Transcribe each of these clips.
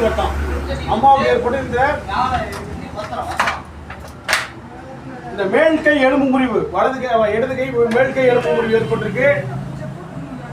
நீள்வட்டம் அம்மாவுக்கு ஏற்பட்டு இந்த இந்த மேல் கை எலும்பு முறிவு. வலது கை இடது கை மேல் கை எலும்பு முறிவு ஏற்பட்டிருக்கு.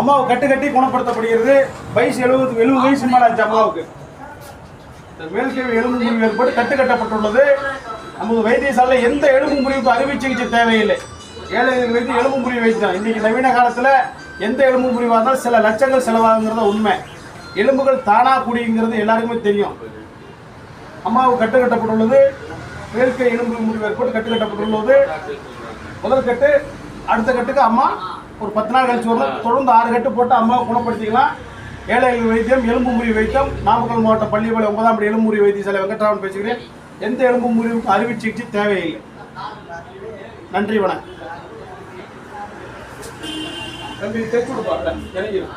அம்மாவை கட்டு கட்டி குணப்படுத்தப்படுகிறது. வயசு எழுபது எழுபது வயசு மேல ஆச்சு அம்மாவுக்கு. இந்த மேல் கை எலும்பு முறிவு ஏற்பட்டு கட்டு கட்டப்பட்டுள்ளது. நமது வைத்தியசாலையில் எந்த எலும்பு முறிவுக்கு அறுவை சிகிச்சை தேவையில்லை. ஏழை வைத்து எலும்பு முறிவு வைத்தான் இன்னைக்கு நவீன காலத்தில் எந்த எலும்பு முறிவாக இருந்தாலும் சில லட்சங்கள் செலவாகுங்கிறது உண்மை. எலும்புகள் தானா கூடிங்கிறது எல்லாருக்குமே தெரியும். அம்மாவு கட்டு கட்டப்பட்டுள்ளது. மேல்கை எலும்பு முடிவு ஏற்பட்டு கட்டு கட்டப்பட்டுள்ளது. முதல் கட்டு அடுத்த கட்டுக்கு அம்மா ஒரு பத்து நாள் கழிச்சு வரும் தொடர்ந்து ஆறு கட்டு போட்டு அம்மாவை குணப்படுத்திக்கலாம். ஏழைகள் வைத்தியம் எலும்பு முறி வைத்தியம். நாமக்கல் மாவட்டம் பள்ளிப்பாளையம் ஒன்பதாம் படி எலும்பு வைத்திய வைத்தியசாலை வெங்கட்ராமன் பேசுகிறேன். எந்த எலும்பு முறிவுக்கு அறுவை சிகிச்சை தேவையில்லை. நன்றி வணக்கம். தம்பி தைச்சு கொடுப்பாங்க இறங்கிடும்